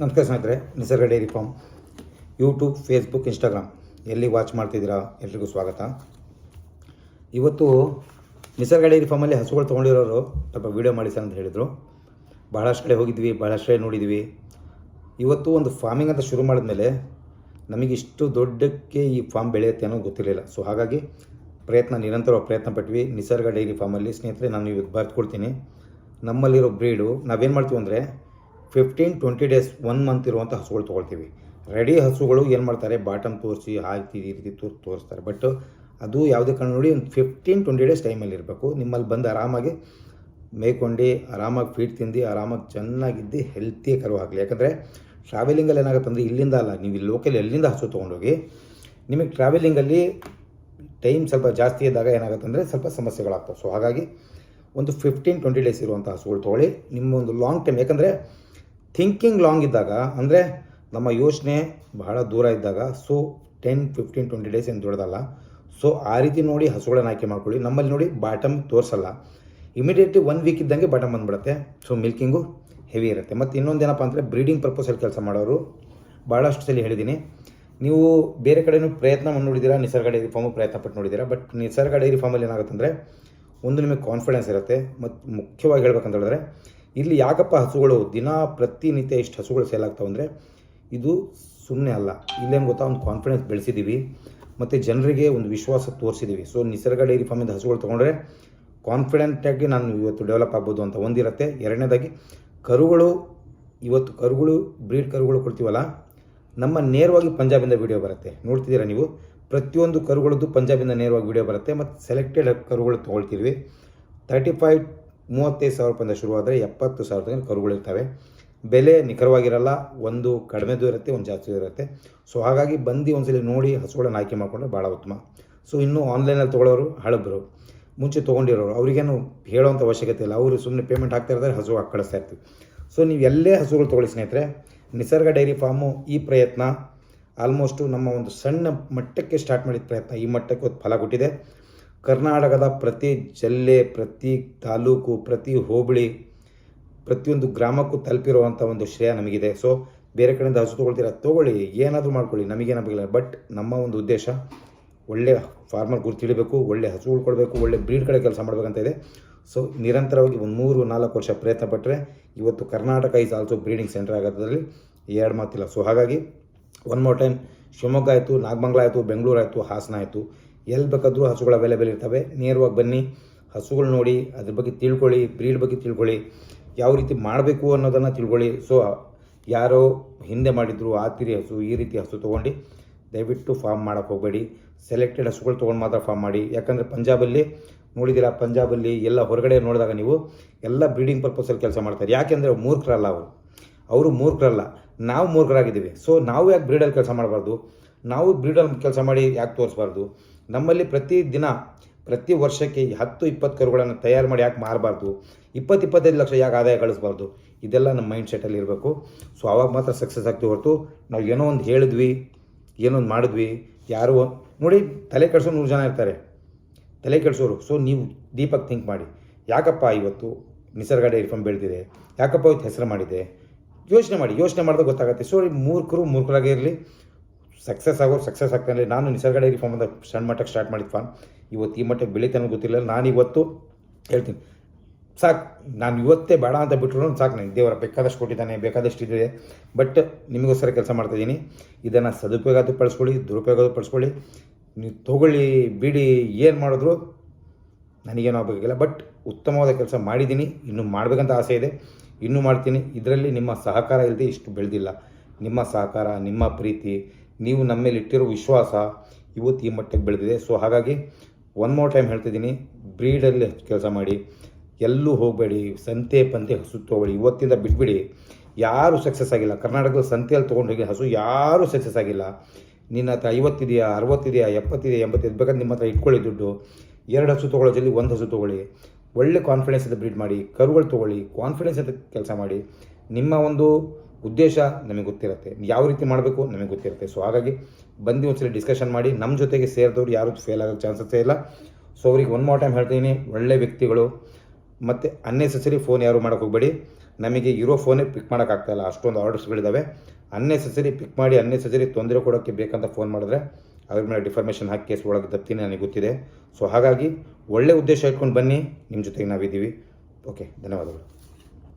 ನಮಸ್ಕಾರ ಸ್ನೇಹಿತರೆ, Nisarga dairy farm, YouTube, Facebook, Instagram ಎಲ್ಲಿ ವಾಚ್ ಮಾಡ್ತಿದ್ದೀರಾ ಎಲ್ರಿಗೂ ಸ್ವಾಗತ. ಇವತ್ತು ನಿಸರ್ಗ ಡೈರಿ ಫಾರ್ಮಲ್ಲಿ ಹಸುಗಳು ತೊಗೊಂಡಿರೋರು ಸ್ವಲ್ಪ ವೀಡಿಯೋ ಮಾಡಿ ಸರ್ ಅಂತ ಹೇಳಿದರು. ಭಾಳಷ್ಟು ಕಡೆ ಹೋಗಿದ್ವಿ ಭಾಳಷ್ಟು ಕಡೆ ನೋಡಿದ್ವಿ. ಇವತ್ತು ಒಂದು ಫಾರ್ಮಿಂಗ್ ಅಂತ ಶುರು ಮಾಡಿದ್ಮೇಲೆ ನಮಗೆ ಇಷ್ಟು ದೊಡ್ಡಕ್ಕೆ ಈ ಫಾರ್ಮ್ ಬೆಳೆಯುತ್ತೆ ಅನ್ನೋದು ಗೊತ್ತಿರಲಿಲ್ಲ. ಸೊ ಹಾಗಾಗಿ ಪ್ರಯತ್ನ, ನಿರಂತರ ಪ್ರಯತ್ನ ಪಟ್ವಿ ನಿಸರ್ಗ ಡೈರಿ ಫಾರ್ಮಲ್ಲಿ. ಸ್ನೇಹಿತರೆ, ನಾನು ಇವತ್ತು ಬರ್ಕೊಡ್ತೀನಿ ನಮ್ಮಲ್ಲಿರೋ ಬ್ರೀಡು ನಾವೇನು ಮಾಡ್ತೀವಿ ಅಂದರೆ fifteen twenty days one month ಇರುವಂಥ ಹಸುಗಳು ತೊಗೊಳ್ತೀವಿ. ರೆಡಿ ಹಸುಗಳು ಏನು ಮಾಡ್ತಾರೆ? ಬಾಟಮ್ ತೋರಿಸಿ ಹಾಕಿ ಈ ರೀತಿ ತೋರ್, ತೋರಿಸ್ತಾರೆ. ಬಟ್ ಅದು ಯಾವುದೇ ಕಾರಣ ನೋಡಿ, ಒಂದು ಫಿಫ್ಟೀನ್ ಟ್ವೆಂಟಿ ಡೇಸ್ ಟೈಮಲ್ಲಿ ಇರಬೇಕು. ನಿಮ್ಮಲ್ಲಿ ಬಂದು ಆರಾಮಾಗಿ ಮೇಯ್ಕೊಂಡು, ಆರಾಮಾಗಿ ಫೀಡ್ ತಿಂದು, ಆರಾಮಾಗಿ ಚೆನ್ನಾಗಿದ್ದು ಹೆಲ್ತಿ ಕರು ಆಗಲಿ ಯಾಕಂದರೆ ಟ್ರಾವೆಲಿಂಗಲ್ಲಿ ಏನಾಗುತ್ತೆ ಅಂದರೆ ಇಲ್ಲಿಂದ ಅಲ್ಲ, ನೀವು ಇಲ್ಲಿ ಲೋಕಲ್ ಎಲ್ಲಿಂದ ಹಸು ತೊಗೊಂಡೋಗಿ, ನಿಮಗೆ ಟ್ರಾವೆಲಿಂಗಲ್ಲಿ ಟೈಮ್ ಸ್ವಲ್ಪ ಜಾಸ್ತಿ ಇದ್ದಾಗ ಏನಾಗುತ್ತೆ ಅಂದರೆ ಸ್ವಲ್ಪ ಸಮಸ್ಯೆಗಳಾಗ್ತವೆ. ಸೊ ಹಾಗಾಗಿ ಒಂದು ಫಿಫ್ಟೀನ್ ಟ್ವೆಂಟಿ ಡೇಸ್ ಇರುವಂಥ ಹಸುಗಳು ತೊಗೊಳ್ಳಿ. ನಿಮ್ಮ ಒಂದು ಲಾಂಗ್ ಟೈಮ್ ಯಾಕಂದರೆ ಥಿಂಕಿಂಗ್ ಲಾಂಗ್ ಇದ್ದಾಗ, ಅಂದರೆ ನಮ್ಮ ಯೋಚನೆ ಬಹಳ ದೂರ ಇದ್ದಾಗ so ten fifteen twenty days ಏನು ದೊಡ್ಡದಲ್ಲ ಸೊ ಆ ರೀತಿ ನೋಡಿ ಹಸುಗಳನ್ನು ಆಯ್ಕೆ ಮಾಡ್ಕೊಳ್ಳಿ. ನಮ್ಮಲ್ಲಿ ನೋಡಿ ಬಾಟಮ್ ತೋರಿಸಲ್ಲ. ಇಮಿಡಿಯೇಟ್ಲಿ ಒನ್ ವೀಕ್ ಇದ್ದಂಗೆ ಬಾಟಮ್ ಬಂದುಬಿಡುತ್ತೆ. ಸೊ ಮಿಲ್ಕಿಂಗು ಹೆವಿ ಇರುತ್ತೆ. ಮತ್ತು ಇನ್ನೊಂದು ಏನಪ್ಪ ಅಂದರೆ ಬ್ರೀಡಿಂಗ್ ಪರ್ಪಸಲ್ಲಿ ಕೆಲಸ ಮಾಡೋರು ಭಾಳಷ್ಟು ಸಲ ಹೇಳಿದ್ದೀನಿ ನೀವು ಬೇರೆ ಕಡೆಯೂ ಪ್ರಯತ್ನ ಮಾಡಿ ನೋಡಿದ್ದೀರಾ ನಿಸರ್ಗ ಡೈರಿ ಫಾರ್ಮು ಪ್ರಯತ್ನ ಪಟ್ಟು ನೋಡಿದ್ದೀರಾ ಬಟ್ ನಿಸರ್ಗ ಡೈರಿ ಫಾರ್ಮಲ್ಲಿ ಏನಾಗುತ್ತೆ ಅಂದರೆ ಒಂದು ನಿಮಗೆ ಕಾನ್ಫಿಡೆನ್ಸ್ ಇರುತ್ತೆ. ಮತ್ತು ಮುಖ್ಯವಾಗಿ ಹೇಳ್ಬೇಕಂತ ಹೇಳಿದ್ರೆ ಇಲ್ಲಿ ಯಾಕಪ್ಪ ಹಸುಗಳು? ದಿನ ಪ್ರತಿನಿತ್ಯ ಇಷ್ಟು ಹಸುಗಳು ಸೇಲ್ ಆಗ್ತಾವೆ ಅಂದರೆ ಇದು ಸುಮ್ಮನೆ ಅಲ್ಲ. ಇಲ್ಲೇನು ಗೊತ್ತಾ? ಒಂದು ಕಾನ್ಫಿಡೆನ್ಸ್ ಬೆಳೆಸಿದ್ದೀವಿ ಮತ್ತು ಜನರಿಗೆ ಒಂದು ವಿಶ್ವಾಸ ತೋರಿಸಿದ್ದೀವಿ ಸೊ ನಿಸರ್ಗ ಡೈರಿ ಫಾರ್ಮಿಂದ ಹಸುಗಳು ತೊಗೊಂಡ್ರೆ ಕಾನ್ಫಿಡೆಂಟಾಗಿ ನಾನು ಇವತ್ತು ಡೆವಲಪ್ ಆಗ್ಬೋದು ಅಂತ ಒಂದಿರುತ್ತೆ. ಎರಡನೇದಾಗಿ, ಕರುಗಳು, ಇವತ್ತು ಕರುಗಳು ಬ್ರೀಡ್ ಕರುಗಳು ಕೊಡ್ತೀವಲ್ಲ, ನಮ್ಮ ನೇರವಾಗಿ ಪಂಜಾಬಿಂದ ವಿಡಿಯೋ ಬರುತ್ತೆ. ನೋಡ್ತಿದ್ದೀರಾ ನೀವು? ಪ್ರತಿಯೊಂದು ಕರುಗಳದ್ದು ಪಂಜಾಬಿಂದ ನೇರವಾಗಿ ವೀಡಿಯೋ ಬರುತ್ತೆ. ಮತ್ತು ಸೆಲೆಕ್ಟೆಡ್ ಕರುಗಳು ತೊಗೊಳ್ತೀವಿ. ತರ್ಟಿ ಫೈವ್ ಮೂವತ್ತೈದು ಸಾವಿರ ರೂಪಾಯಿಂದ ಶುರುವಾದರೆ ಎಪ್ಪತ್ತು ಸಾವಿರ ತನಕ ಕರುಗಳಿರ್ತವೆ ಬೆಲೆ ನಿಖರವಾಗಿರಲ್ಲ, ಒಂದು ಕಡಿಮೆದು ಇರುತ್ತೆ, ಒಂದು ಜಾಸ್ತಿ ಇರುತ್ತೆ. ಸೊ ಹಾಗಾಗಿ ಬಂದು ಒಂದ್ಸಲಿ ನೋಡಿ ಹಸುಗಳನ್ನು ಆಯ್ಕೆ ಮಾಡಿಕೊಂಡ್ರೆ ಭಾಳ ಉತ್ತಮ. ಸೊ ಇನ್ನೂ ಆನ್ಲೈನಲ್ಲಿ ತೊಗೊಳ್ಳೋರು ಹಳಬರು. ಮುಂಚೆ ತೊಗೊಂಡಿರೋರು, ಅವರಿಗೇನು ಹೇಳೋವಂಥ ಅವಶ್ಯಕತೆ ಇಲ್ಲ. ಅವರು ಸುಮ್ಮನೆ ಪೇಮೆಂಟ್ ಹಾಕ್ತಾ ಇರ್ತಾರೆ, ಹಸು ಕಳಿಸ್ತಾ ಇರ್ತೀವಿ. ಸೊ ನೀವು ಎಲ್ಲೇ ಹಸುಗಳು ತೊಗೊಳ್ಳಿ ಸ್ನೇಹಿತರೆ, ನಿಸರ್ಗ ಡೈರಿ ಫಾರ್ಮು ಈ ಪ್ರಯತ್ನ ಆಲ್ಮೋಸ್ಟು ನಮ್ಮ ಒಂದು ಸಣ್ಣ ಮಟ್ಟಕ್ಕೆ ಸ್ಟಾರ್ಟ್ ಮಾಡಿದ ಪ್ರಯತ್ನ. ಈ ಮಟ್ಟಕ್ಕೆ ಒಂದು ಫಲ ಕೊಟ್ಟಿದೆ. ಕರ್ನಾಟಕದ ಪ್ರತಿ ಜಿಲ್ಲೆ, ಪ್ರತಿ ತಾಲೂಕು, ಪ್ರತಿ ಹೋಬಳಿ, ಪ್ರತಿಯೊಂದು ಗ್ರಾಮಕ್ಕೂ ತಲುಪಿರುವಂಥ ಒಂದು ಶ್ರೇಯ ನಮಗಿದೆ. ಸೊ ಬೇರೆ ಕಡೆಯಿಂದ ಹಸು ತೊಗೊಳ್ತೀರ? ತೊಗೊಳ್ಳಿ. ಏನಾದರೂ ಮಾಡ್ಕೊಳ್ಳಿ. ನಮಗೇನಾಗಲಿಲ್ಲ ಬಟ್ ನಮ್ಮ ಒಂದು ಉದ್ದೇಶ ಒಳ್ಳೆ ಫಾರ್ಮರ್ ಗುರುತು ತಿಳಿಬೇಕು, ಒಳ್ಳೆ ಹಸುಗಳು ಕೊಡಬೇಕು ಒಳ್ಳೆ ಬ್ರೀಡ್ ಕಡೆ ಕೆಲಸ ಮಾಡಬೇಕಂತ ಇದೆ. ಸೊ ನಿರಂತರವಾಗಿ ಒಂದು ಮೂರು, ನಾಲ್ಕು ವರ್ಷ ಪ್ರಯತ್ನ ಪಟ್ಟರೆ ಇವತ್ತು Karnataka is also breeding centre ಆಗೋದ್ರಲ್ಲಿ ಎರಡು ಮಾತಿಲ್ಲ. ಸೊ ಹಾಗಾಗಿ ಒನ್ ಮೋರ್ ಟೈಮ್ ಶಿವಮೊಗ್ಗ ಆಯಿತು, ನಾಗಮಂಗಲ ಆಯಿತು, ಬೆಂಗಳೂರು ಆಯಿತು, ಹಾಸನ ಆಯಿತು. ಎಲ್ಲಿ ಬೇಕಾದರೂ ಹಸುಗಳು ಅವೈಲೇಬಲ್ ಇರ್ತವೆ. ನೇರವಾಗಿ ಬನ್ನಿ, ಹಸುಗಳು ನೋಡಿ, ಅದ್ರ ಬಗ್ಗೆ ತಿಳ್ಕೊಳ್ಳಿ, ಬ್ರೀಡ್ ಬಗ್ಗೆ ತಿಳ್ಕೊಳ್ಳಿ, ಯಾವ ರೀತಿ ಮಾಡಬೇಕು ಅನ್ನೋದನ್ನು ತಿಳ್ಕೊಳ್ಳಿ. ಸೊ ಯಾರೋ ಹಿಂದೆ ಮಾಡಿದ್ರು, ಆ ತಿರಿ ಹಸು, ಈ ರೀತಿ ಹಸು ತೊಗೊಂಡು, ದಯವಿಟ್ಟು ಫಾರ್ಮ್ ಮಾಡೋಕ್ಕೆ ಹೋಗಬೇಡಿ. ಸೆಲೆಕ್ಟೆಡ್ ಹಸುಗಳು ತೊಗೊಂಡು ಮಾತ್ರ ಫಾರ್ಮ್ ಮಾಡಿ. ಯಾಕಂದರೆ ಪಂಜಾಬಲ್ಲಿ, ನೋಡಿದ್ದೀರಾ, ಪಂಜಾಬಲ್ಲಿ ಎಲ್ಲ ಹೊರಗಡೆ ನೋಡಿದಾಗ ನೀವು ಎಲ್ಲ ಬ್ರೀಡಿಂಗ್ ಪರ್ಪಸಲ್ಲಿ ಕೆಲಸ ಮಾಡ್ತಾರೆ. ಯಾಕೆಂದರೆ ಮೂರ್ಖರಲ್ಲ ಅವರು. ಅವರು ಮೂರ್ಖರಲ್ಲ. ನಾವು ಮೂರ್ಖರಾಗಿದ್ದೀವಿ. ಸೊ ನಾವು ಯಾಕೆ ಬ್ರೀಡಲ್ಲಿ ಕೆಲಸ ಮಾಡಬಾರ್ದು? ನಾವು ಬ್ರೀಡಲ್ಲಿ ಕೆಲಸ ಮಾಡಿ ಯಾಕೆ ತೋರಿಸ್ಬಾರ್ದು? ನಮ್ಮಲ್ಲಿ ಪ್ರತಿ ದಿನ, ಪ್ರತಿ ವರ್ಷಕ್ಕೆ ಹತ್ತು, ಇಪ್ಪತ್ತು ಕರುಗಳನ್ನು ತಯಾರು ಮಾಡಿ ಯಾಕೆ ಮಾರಬಾರ್ದು? ಇಪ್ಪತ್ತು, ಇಪ್ಪತ್ತೈದು ಲಕ್ಷ ಯಾಕೆ ಆದಾಯ ಗಳಿಸ್ಬಾರ್ದು? ಇದೆಲ್ಲ ನಮ್ಮ ಮೈಂಡ್ ಸೆಟ್ಟಲ್ಲಿ ಇರಬೇಕು. ಸೊ ಆವಾಗ ಮಾತ್ರ ಸಕ್ಸಸ್ ಆಗ್ತೀವಿ ಹೊರತು ನಾವು ಏನೋ ಒಂದು ಹೇಳಿದ್ವಿ, ಏನೋ ಒಂದು ಮಾಡಿದ್ವಿ, ಯಾರೋ ನೋಡಿ ತಲೆ ಕೆಡಿಸೋ ನೂರು ಜನ ಇರ್ತಾರೆ. ತಲೆ ಕೆಡಿಸೋರು. ಸೊ ನೀವು ದೀಪಕ್ ಥಿಂಕ್ ಮಾಡಿ. ಯಾಕಪ್ಪ ಇವತ್ತು ನಿಸರ್ಗ ಡೈರಿ ಫಾರ್ಮ್ ಬೆಳೆದಿದೆ ಯಾಕಪ್ಪ ಇವತ್ತು ಹೆಸರು ಮಾಡಿದೆ? ಯೋಚನೆ ಮಾಡಿ. ಯೋಚನೆ ಮಾಡಿದಾಗ ಗೊತ್ತಾಗುತ್ತೆ. ಸೊ ಮೂರ್ಖರು ಮೂರ್ಖರಾಗೇ ಇರಲಿ. ಸಕ್ಸಸ್ ಆಗೋರು ಸಕ್ಸಸ್ ಆಗ್ತಾನೆ ನಾನು ನಿಸರ್ಗ ಡೈರಿ ಫಾರ್ಮ್ ಅಂತ ಸಣ್ಣ ಮಟ್ಟಕ್ಕೆ ಸ್ಟಾರ್ಟ್ ಮಾಡಿದ ಫಾರ್ಮ್ ಇವತ್ತು ಈ ಮಟ್ಟಕ್ಕೆ ಬೆಳೀತಾನೆ ಗೊತ್ತಿಲ್ಲ ನಾನು ಇವತ್ತು ಹೇಳ್ತೀನಿ. ಸಾಕು. ನಾನು ಇವತ್ತೇ ಬೇಡ ಅಂತ ಬಿಟ್ಟರು ಸಾಕು. ನನಗೆ ದೇವರ ಬೇಕಾದಷ್ಟು ಕೊಟ್ಟಿದ್ದಾನೆ, ಬೇಕಾದಷ್ಟು ಇದೆ. ಬಟ್ ನಿಮಗೋಸ್ಕರ ಕೆಲಸ ಮಾಡ್ತಾಯಿದ್ದೀನಿ ಇದನ್ನು ಸದುಪಯೋಗ ಪಡಿಸ್ಕೊಳ್ಳಿ ದುರುಪಯೋಗ ಪಡಿಸ್ಕೊಳ್ಳಿ. ನೀವು ತೊಗೊಳ್ಳಿ, ಬಿಡಿ, ಏನು ಮಾಡಿದ್ರು ನನಗೇನು ಆಗಬೇಕಿಲ್ಲ ಬಟ್ ಉತ್ತಮವಾದ ಕೆಲಸ ಮಾಡಿದ್ದೀನಿ. ಇನ್ನೂ ಮಾಡಬೇಕಂತ ಆಸೆ ಇದೆ. ಇನ್ನೂ ಮಾಡ್ತೀನಿ. ಇದರಲ್ಲಿ ನಿಮ್ಮ ಸಹಕಾರ ಇಲ್ಲದೆ ಇಷ್ಟು ಬೆಳೆದಿಲ್ಲ. ನಿಮ್ಮ ಸಹಕಾರ, ನಿಮ್ಮ ಪ್ರೀತಿ ನೀವು ನಮ್ಮ ಮೇಲೆ ಇಟ್ಟಿರೋ ವಿಶ್ವಾಸ ಇವತ್ತು ಈ ಮಟ್ಟಕ್ಕೆ ಬೆಳೆದಿದೆ. ಸೊ ಹಾಗಾಗಿ ಒನ್ ಮೋರ್ ಟೈಮ್ ಹೇಳ್ತಿದ್ದೀನಿ ಬ್ರೀಡಲ್ಲಿ ಕೆಲಸ ಮಾಡಿ, ಎಲ್ಲೂ ಹೋಗಬೇಡಿ, ಸಂತೆ ಪಂತೆ ಹಸು ತೊಗೊಳ್ಳಿ, ಇವತ್ತಿಂದ ಬಿಟ್ಬಿಡಿ. ಯಾರೂ ಸಕ್ಸಸ್ ಆಗಿಲ್ಲ. ಕರ್ನಾಟಕದ ಸಂತೆಯಲ್ಲಿ ತೊಗೊಂಡೋಗಿ ಹಸು ಯಾರೂ ಸಕ್ಸಸ್ ಆಗಿಲ್ಲ. ನಿನ್ನ ಹತ್ರ ಐವತ್ತಿದೆಯಾ ಅರವತ್ತಿದೆಯಾ ಎಪ್ಪತ್ತಿದೆಯಾ ಎಂಬತ್ತಿದೆ ಬೇಕಾದ್ರೆ ನಿಮ್ಮ ಹತ್ರ ಇಟ್ಕೊಳ್ಳಿ ದುಡ್ಡು. ಎರಡು ಹಸು ತೊಗೊಳ್ಳೋ ಜೊತೆ ಒಂದು ಹಸು ತೊಗೊಳ್ಳಿ. ಒಳ್ಳೆ ಕಾನ್ಫಿಡೆನ್ಸ್ ಅಂತ ಬ್ರೀಡ್ ಮಾಡಿ, ಕರುಗಳು ತೊಗೊಳ್ಳಿ ಕಾನ್ಫಿಡೆನ್ಸ್ ಅಂತ ಕೆಲಸ ಮಾಡಿ. ನಿಮ್ಮ ಒಂದು ಉದ್ದೇಶ ನಮಗೆ ಗೊತ್ತಿರುತ್ತೆ. ಯಾವ ರೀತಿ ಮಾಡಬೇಕು ನಮಗೆ ಗೊತ್ತಿರುತ್ತೆ. ಸೊ ಹಾಗಾಗಿ ಬಂದು ಒಂದ್ಸಲ ಡಿಸ್ಕಷನ್ ಮಾಡಿ ನಮ್ಮ ಜೊತೆಗೆ ಸೇರಿದವ್ರು ಯಾರು ಫೇಲ್ ಆಗೋ ಚಾನ್ಸಸ್ಸೇ ಇಲ್ಲ. ಸೊ ಅವ್ರಿಗೆ ಒನ್ ಮೋರ್ ಟೈಮ್ ಹೇಳ್ತೀನಿ, ಒಳ್ಳೆ ವ್ಯಕ್ತಿಗಳು, ಮತ್ತು ಅನ್ನೆಸೆಸರಿ ಫೋನ್ ಯಾರು ಮಾಡೋಕೆ ಹೋಗಬೇಡಿ. ನಮಗೆ ಇರೋ ಫೋನೇ ಪಿಕ್ ಮಾಡೋಕ್ಕಾಗ್ತಾಯಿಲ್ಲ ಅಷ್ಟೊಂದು ಆರ್ಡರ್ಸ್ಗಳಿದ್ದಾವೆ ಅನ್ನೆಸೆಸರಿ ಪಿಕ್ ಮಾಡಿ ಅನ್ನೆಸೆಸರಿ ತೊಂದರೆ ಕೊಡೋಕ್ಕೆ ಬೇಕಂತ ಫೋನ್ ಮಾಡಿದ್ರೆ ಅದ್ರ ಮೇಲೆ ಡಿಫರ್ಮೇಷನ್ ಹಾಕಿ ಕೇಸ್ ಒಳಗೆ ದಪ್ತೀನಿ ನನಗೆ ಗೊತ್ತಿದೆ. ಸೊ ಹಾಗಾಗಿ ಒಳ್ಳೆ ಉದ್ದೇಶ ಇಟ್ಕೊಂಡು ಬನ್ನಿ. ನಿಮ್ಮ ಜೊತೆಗೆ ನಾವಿದ್ದೀವಿ. ಓಕೆ ಧನ್ಯವಾದಗಳು.